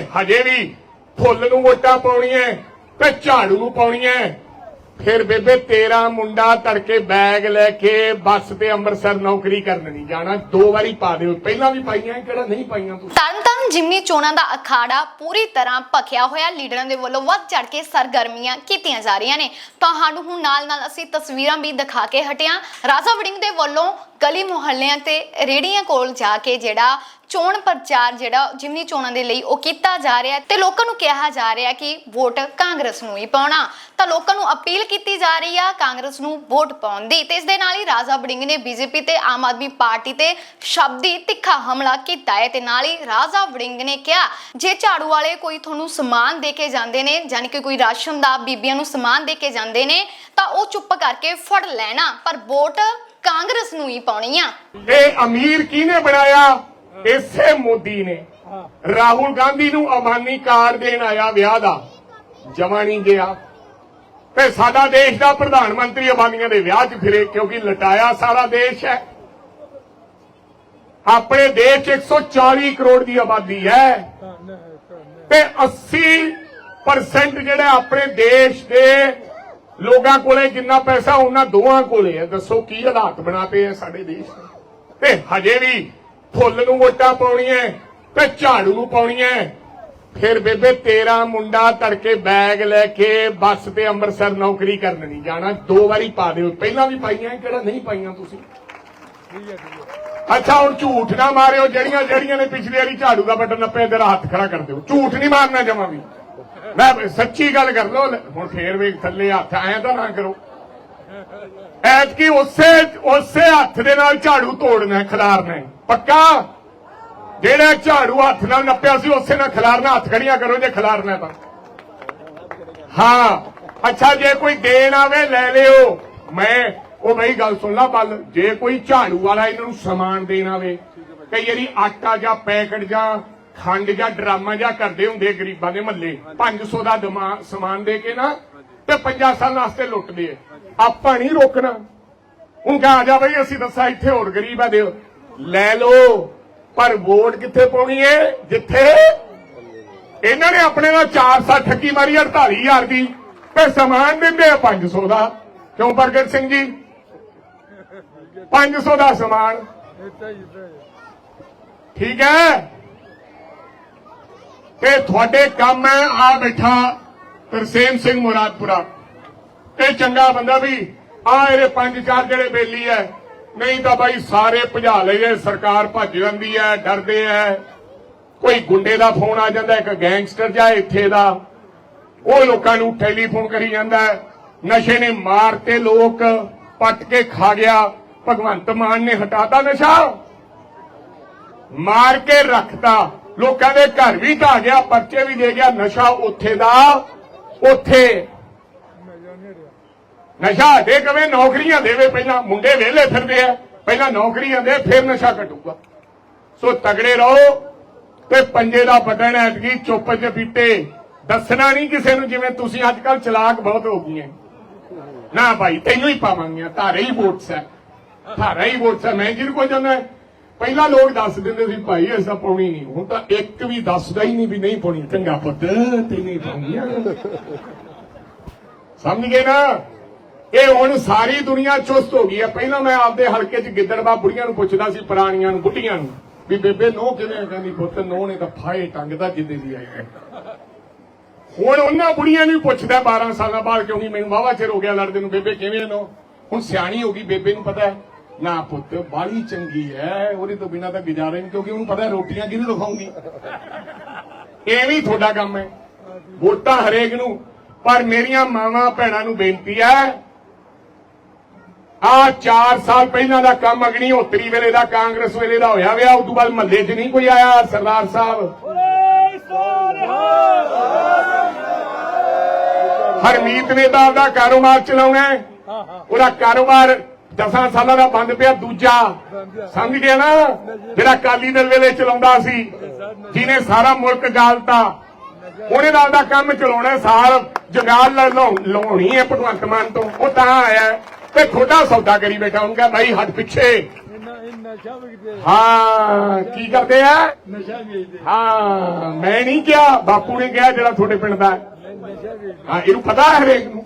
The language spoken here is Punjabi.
ਹਜੇ ਵੀ ਫੁੱਲ ਨੂੰ ਵੋਟਾਂ ਪਾਉਣੀਆਂ ਤੇ ਝਾੜੂ ਨੂੰ ਪਾਉਣੀਆਂ ਫਿਰ ਬੇਬੇ, ਤੇਰਾ ਮੁੰਡਾ ਤੜਕੇ ਬੈਗ ਲੈ ਕੇ ਬੱਸ ਤੇ ਅੰਮ੍ਰਿਤਸਰ ਨੌਕਰੀ ਕਰਨ ਨਹੀਂ ਜਾਣਾ। ਦੋ ਵਾਰੀ ਪਾ ਦਿਓ। ਪਹਿਲਾਂ ਵੀ ਪਾਈਆਂ ਕਿਹੜਾ ਨਹੀਂ ਪਾਈਆਂ ਤੁਸੀਂ? ਤਰਨਤਾਰਨ ਜਿਮਨੀ ਚੋਣਾਂ ਦਾ ਅਖਾੜਾ ਪੂਰੀ ਤਰ੍ਹਾਂ ਭਖਿਆ ਹੋਇਆ। ਲੀਡਰਾਂ ਦੇ ਵੱਲੋਂ ਵੱਧ ਚੜ ਕੇ ਸਰਗਰਮੀਆਂ ਕੀਤੀਆਂ ਜਾ ਰਹੀਆਂ ਨੇ। ਤੁਹਾਨੂੰ ਹੁਣ ਨਾਲ ਨਾਲ ਅਸੀਂ ਤਸਵੀਰਾਂ ਵੀ ਦਿਖਾ ਕੇ ਹਟਿਆ ਰਾਜਾ ਵੜਿੰਗ ਦੇ ਵੱਲੋਂ ਗਲੀ ਮੁਹੱਲਿਆਂ ਤੇ ਰੇੜੀਆਂ ਕੋਲ ਜਾ ਕੇ ਜਿਹੜਾ ਚੋਣ ਪ੍ਰਚਾਰ ਜਿਹੜਾ ਜਿਮਨੀ ਚੋਣਾਂ ਦੇ ਲਈ ਉਹ ਕੀਤਾ ਜਾ ਰਿਹਾ ਤੇ ਲੋਕਾਂ ਨੂੰ ਕਿਹਾ ਜਾ ਰਿਹਾ ਕਿ ਵੋਟ ਕਾਂਗਰਸ ਨੂੰ ਹੀ ਪਾਉਣਾ। ਤਾਂ ਲੋਕਾਂ ਨੂੰ ਅਪੀਲ ਕੀਤੀ ਜਾ ਰਹੀ ਆ ਕਾਂਗਰਸ ਨੂੰ ਵੋਟ ਪਾਉਣ ਦੀ। ਤੇ ਇਸ ਦੇ ਨਾਲ ਹੀ ਰਾਜਾ ਵੜਿੰਗ ਨੇ ਬੀਜੇਪੀ ਤੇ ਆਮ ਆਦਮੀ ਪਾਰਟੀ ਤੇ ਸ਼ਬਦੀ ਤਿੱਖਾ ਹਮਲਾ ਕੀਤਾ ਹੈ। ਤੇ ਨਾਲ ਹੀ ਰਾਜਾ ਵੜਿੰਗ ਨੇ ਕਿਹਾ, ਜੇ ਝਾੜੂ ਵਾਲੇ ਕੋਈ ਤੁਹਾਨੂੰ ਸਮਾਨ ਦੇ ਕੇ ਜਾਂਦੇ ਨੇ ਯਾਨੀ ਕਿ ਕੋਈ ਰਾਸ਼ਨ ਦਾ ਬੀਬੀਆਂ ਨੂੰ ਸਮਾਨ ਦੇ ਕੇ ਜਾਂਦੇ ਨੇ, ਤਾਂ ਉਹ ਚੁੱਪ ਕਰਕੇ ਫੜ ਲੈਣਾ। ਪਰ ਵੋਟ ਕਾਂਗਰਸ ਨੂੰ ਹੀ ਪਾਉਣੀ ਆ। ਇਹ ਅਮੀਰ ਕਿਹਨੇ ਬਣਾਇਆ? ਇਸੇ ਮੋਦੀ ਨੇ ਰਾਹੁਲ ਗਾਂਧੀ ਨੂੰ ਅਮਾਨੀ ਕਾਰਡ ਦੇਣ ਆਇਆ ਵਿਆਹ ਦਾ। ਜਮਾ ਨਹੀਂ ਗਿਆ। ਤੇ ਸਾਡਾ ਦੇਸ਼ ਦਾ ਪ੍ਰਧਾਨ ਮੰਤਰੀ ਅਬਾਨੀਆਂ ਦੇ ਵਿਆਹ 'ਚ ਫਿਰੇ ਕਿਉਂਕਿ ਲਟਾਇਆ ਸਾਰਾ ਦੇਸ਼ ਹੈ। ਆਪਣੇ ਦੇਸ਼ 'ਚ 140 ਕਰੋੜ ਦੀ ਆਬਾਦੀ ਹੈ। ਤੇ 80% ਜਿਹੜੇ ਆਪਣੇ ਦੇਸ਼ ਦੇ ਲੋਕਾਂ ਕੋਲੇ ਜਿੰਨਾ ਪੈਸਾ ਉਹਨਾਂ ਦੋਵਾਂ ਕੋਲੇ ਹੈ। ਦੱਸੋ ਕੀ ਹਾਲਾਤ ਬਣਾਤੇ ਆ ਸਾਡੇ ਦੇਸ਼ ਤੇ ਹਜੇ ਵੀ ਫੁੱਲ ਨੂੰ ਵੋਟਾਂ ਪਾਉਣੀਆਂ, ਤੇ ਝਾੜੂ ਨੂੰ ਪਾਉਣੀਆਂ। ਫਿਰ ਬੇਬੇ, ਤੇਰਾ ਮੁੰਡਾ ਤੜਕੇ ਬੈਗ ਲੈ ਕੇ ਬੱਸ ਤੇ ਅੰਮ੍ਰਿਤਸਰ ਨੌਕਰੀ ਕਰਨ ਨਹੀਂ ਜਾਣਾ। ਦੋ ਵਾਰੀ ਪਾ ਦਿਓ। ਪਹਿਲਾਂ ਵੀ ਪਾਈਆਂ, ਕਿਹੜਾ ਨਹੀਂ ਪਾਈਆਂ ਤੁਸੀਂ? ਅੱਛਾ, ਹੁਣ ਝੂਠ ਨਾ ਮਾਰਿਓ, ਜਿਹੜੀਆਂ ਜਿਹੜੀਆਂ ਨੇ ਪਿਛਲੀ ਵਾਰੀ ਝਾੜੂ ਦਾ ਬਟਨ ਨੱਪੇ ਤੇਰਾ ਹੱਥ ਖੜਾ ਕਰ ਦਿਓ। ਝੂਠ ਨਹੀਂ ਮਾਰਨਾ ਜਮਾ ਵੀ। ਮੈਂ ਸੱਚੀ ਗੱਲ ਕਰ ਲਓ, ਹੁਣ ਫੇਰ ਵੀ ਥੱਲੇ ਹੱਥ, ਐਂ ਤਾਂ ਨਾ ਕਰੋ। ਐਤਕੀ ਉਸੇ ਉਸੇ ਹੱਥ ਦੇ ਨਾਲ ਝਾੜੂ ਤੋੜਨਾ, ਖਿਲਾਰਨਾ ਪੱਕਾ? ਜਿਹੜਾ ਝਾੜੂ ਹੱਥ ਨਾਲ ਨੱਪਿਆ ਸੀ, ਉਸੇ ਨਾਲ ਖਿਲਾਰਨਾ, ਹੱਥ ਖੜੀਆਂ ਕਰੋ, ਜੇ ਖਿਲਾਰਨਾ ਤਾਂ। ਹਾਂ। ਅੱਛਾ, ਜੇ ਕੋਈ ਦੇਣ ਆਵੇ, ਲੈ ਲਿਓ। ਮੈਂ, ਉਹ ਬਈ ਗੱਲ ਸੁਣ ਲਾ ਬੱਲ। ਜੇ ਕੋਈ ਝਾੜੂ ਵਾਲਾ ਇਹਨਾਂ ਨੂੰ ਸਮਾਨ ਦੇਣ ਆਵੇ, ਕਈ ਵਾਰੀ ਆਟਾ ਜਾਂ ਪੈਕਟ ਜਾਂ ਖੰਡ ਜਾਂ ਡਰਾਮਾ ਜਾਂ ਕਰਦੇ ਹੁੰਦੇ ਗਰੀਬਾਂ ਦੇ ਮੱਲੇ 500 ਦਾ ਸਮਾਨ ਦੇ ਕੇ ਨਾ ਤੇ 50 ਸਾਲ ਵਾਸਤੇ ਲੁੱਟਦੇ ਆ ਆਪਾਂ ਨਹੀਂ ਰੋਕਣਾ। ਹੁਣ ਕਹਾ ਜਾ ਬਈ, ਅਸੀਂ ਦੱਸਾਂ ਇੱਥੇ ਹੋਰ ਗਰੀਬ ਆ ਦਿਓ ਲੈ ਲਓ, ਪਰ ਵੋਟ ਕਿੱਥੇ ਪਾਉਣੀ ਏ? ਜਿੱਥੇ? ਇਹਨਾਂ ਨੇ ਆਪਣੇ ਨਾਲ 400 ਠੱਗੀ ਮਾਰੀ 48000 ਦੀ। ਤੇ ਸਮਾਨ ਦਿੰਦੇ ਆ 500 ਦਾ। ਕਿਉਂ ਪ੍ਰਗਟ ਸਿੰਘ ਜੀ? 500 ਦਾ ਸਮਾਨ। ਠੀਕ ਹੈ? ਤੇ ਤੁਹਾਡੇ ਕੰਮ ਹੈ ਆ ਬੈਠਾ। ਤਰਸੇਮ ਸਿੰਘ ਮੁਰਾਦਪੁਰਾ। ਇਹ ਚੰਗਾ ਬੰਦਾ ਵੀ ਆ ਇਹਦੇ ਪੰਜ ਚਾਰ ਜਿਹੜੇ ਬੇਲੀ ਐ, ਨਹੀਂ ਤਾਂ ਬਾਈ ਸਾਰੇ ਭਜਾ ਲਈਏ ਸਰਕਾਰ ਭੱਜ ਜਾਂਦੀ ਐ, ਡਰਦੇ ਐ। ਕੋਈ ਗੁੰਡੇ ਦਾ ਫੋਨ ਆ ਜਾਂਦਾ, ਇੱਕ ਗੈਂਗਸਟਰ ਜਾਂ ਇੱਥੇ ਦਾ, ਉਹ ਲੋਕਾਂ ਨੂੰ ਟੈਲੀਫੋਨ ਕਰੀ ਜਾਂਦਾ ਨਸ਼ੇ ਨੇ ਮਾਰਤੇ ਲੋਕ, ਪੱਟ ਕੇ ਖਾ ਗਿਆ, ਭਗਵੰਤ ਮਾਨ ਨੇ ਹਟਾਤਾ ਨਸ਼ਾ। ਮਾਰ ਕੇ ਰੱਖਤਾ, ਲੋਕਾਂ ਦੇ ਘਰ ਵੀ ਢਾ ਗਿਆ, ਪਰਚੇ ਵੀ ਦੇ ਗਿਆ, ਨਸ਼ਾ ਉੱਥੇ ਦਾ। ਉੱਥੇ। ਨਸ਼ਾ ਦੇ ਕਵੇ, ਨੌਕਰੀਆਂ ਦੇਵੇ, ਪਹਿਲਾਂ ਮੁੰਡੇ ਵਿਹਲੇ ਫਿਰਦੇ ਆ, ਪਹਿਲਾਂ ਨੌਕਰੀਆਂ ਦੇ, ਫਿਰ ਨਸ਼ਾ ਘਟੂਗਾ। ਸੋ ਤਗੜੇ ਰਹੋ ਤੇ ਪੰਜੇ ਦਾ ਬਟਨ ਐਤਕੀ, ਚੁੱਪ ਚ ਪੀਤੇ ਦੱਸਣਾ ਨਹੀਂ ਕਿਸੇ ਨੂੰ ਜਿਵੇਂ ਤੁਸੀਂ ਅੱਜ ਕੱਲ ਚਲਾਕ ਬਹੁਤ ਹੋ ਗਈਆਂ। ਨਾ ਭਾਈ, ਤੈਨੂੰ ਹੀ ਪਾਵਾਂਗੇ ਧਾਰੇ ਹੀ ਵੋਟਸ ਹੈ। ਧਾਰਾ ਹੀ ਵੋਟਸ ਹੈ, ਮੈਂ ਜਿਹਨੂੰ ਕੋਈ ਜਾਂਦਾ ਪਹਿਲਾਂ ਲੋਕ ਦੱਸ ਦਿੰਦੇ ਸੀ, ਭਾਈ, ਐਸਾ ਪਾਉਣੀ ਨਹੀਂ। ਹੁਣ ਤਾਂ ਇੱਕ ਵੀ ਦੱਸਦਾ ਹੀ ਨਹੀਂ ਵੀ ਨਹੀਂ ਪਾਉਣੀ। ਚੰਗਾ ਪੁੱਤ ਤੈਨੂੰ ਹੀ ਪਾਉਣੀਆਂ ਸਮਝ ਗਏ ਨਾ? ਇਹ ਹੁਣ ਸਾਰੀ ਦੁਨੀਆ ਚੁਸਤ ਹੋ ਗਈ ਹੈ ਪਹਿਲਾਂ ਮੈਂ ਆਪਦੇ ਹਲਕੇ 'ਚ ਗਿੱਦੜਬਾ ਬੁੜੀਆਂ ਨੂੰ ਪੁੱਛਦਾ ਸੀ, ਪੁਰਾਣੀਆਂ ਨੂੰ, ਬੁੱਢੀਆਂ ਨੂੰ, ਵੀ ਬੇਬੇ ਨੋ ਕਿਵੇਂ ਕਹਿੰਦੀ, ਪੁੱਤ ਨੋ ਨੇ ਤਾਂ ਫਾਏ ਟੰਗਦਾ ਜਿੱਦੇ ਦੀ ਆਈ ਹੈ। ਹੁਣ ਉਹਨਾਂ ਬੁੜੀਆਂ ਨੂੰ ਪੁੱਛਦਾ 12 ਸਾਲਾਂ ਬਾਅਦ ਕਿਉਂਕਿ ਮੈਨੂੰ ਵਾਵਾ ਚਿਰ ਹੋ ਗਿਆ ਲੜਦੇ ਨੂੰ। ਬੇਬੇ, ਕਿਵੇਂ ਨੋ ਹੁਣ ਸਿਆਣੀ ਹੋ ਗਈ, ਬੇਬੇ ਨੂੰ ਪਤਾ ਹੈ। ਨਾ ਪੁੱਤ ਬਾਲੀ ਚੰਗੀ ਹੈ ਉਹਦੇ ਤੋਂ ਬਿਨਾ ਤਾਂ ਗੁਜ਼ਾਰਾ ਨਹੀਂ ਕਿਉਂਕਿ ਉਹਨੂੰ ਪਤਾ ਰੋਟੀਆਂ ਕਿਹਨੂੰ ਦਿਖਾਉਂਗੀ ਐਵੇਂ ਹੀ ਤੁਹਾਡਾ ਕੰਮ ਹੈ ਵੋਟਾਂ ਹਰੇਕ ਨੂੰ ਪਰ ਮੇਰੀਆਂ ਮਾਵਾਂ ਭੈਣਾਂ ਨੂੰ ਬੇਨਤੀ ਹੈ ਆ 4 ਸਾਲ ਪਹਿਲਾਂ ਦਾ ਕੰਮ ਅਗਨੀ ਹੋਤਰੀ ਵੇਲੇ ਦਾ ਕਾਂਗਰਸ ਵੇਲੇ ਦਾ ਹੋਇਆ ਵਿਆ ਉਸ ਤੋਂ ਬਾਅਦ ਮਹੱਲੇ 'ਚ ਨਹੀਂ ਕੋਈ ਆਇਆ ਸਰਦਾਰ ਸਾਹਿਬ। ਹਰਮੀਤ ਨੇ ਤਾਂ ਆਪਦਾ ਕਾਰੋਬਾਰ ਚਲਾਉਣਾ ਹੈ। ਉਹਦਾ ਕਾਰੋਬਾਰ 10 ਸਾਲਾਂ ਦਾ ਬੰਦ ਪਿਆ ਦੂਜਾ। ਸਮਝ ਗਿਆ ਨਾ? ਜਿਹੜਾ ਕਾਲੀ ਦਲ ਵੇਲੇ ਚਲਾਉਂਦਾ ਸੀ ਜਿਹਨੇ ਸਾਰਾ ਮੁਲਕ ਗਾਲਤਾ। ਉਹਨੇ ਦਾ ਆਪਦਾ ਕੰਮ ਚਲਾਉਣਾ ਸਾਰ ਜੰਗਾਲ ਲਾਉਣੀ ਹੈ ਭਗਵੰਤ ਮਾਨ ਤੋਂ। ਉਹ ਤਾਂ ਆਇਆ ਤੇ ਥੋੜਾ ਸੌਦਾ ਕਰੀ ਬੈਠਾ। ਉਹਨੂੰ ਕਿਹਾ ਭਾਈ ਹੱਟ ਪਿੱਛੇ। ਹਾਂ ਕੀ ਕਰਦੇ ਆ? ਨਸ਼ਾ ਵੇਚਦੇ ਹਾਂ ਮੈਂ ਨਹੀਂ ਕਿਹਾ ਬਾਪੂ ਨੇ ਕਿਹਾ ਜਿਹੜਾ ਤੁਹਾਡੇ ਪਿੰਡ ਦਾ ਹੈ। ਇਹਨੂੰ ਪਤਾ ਹੈ ਹਰੇਕ ਨੂੰ।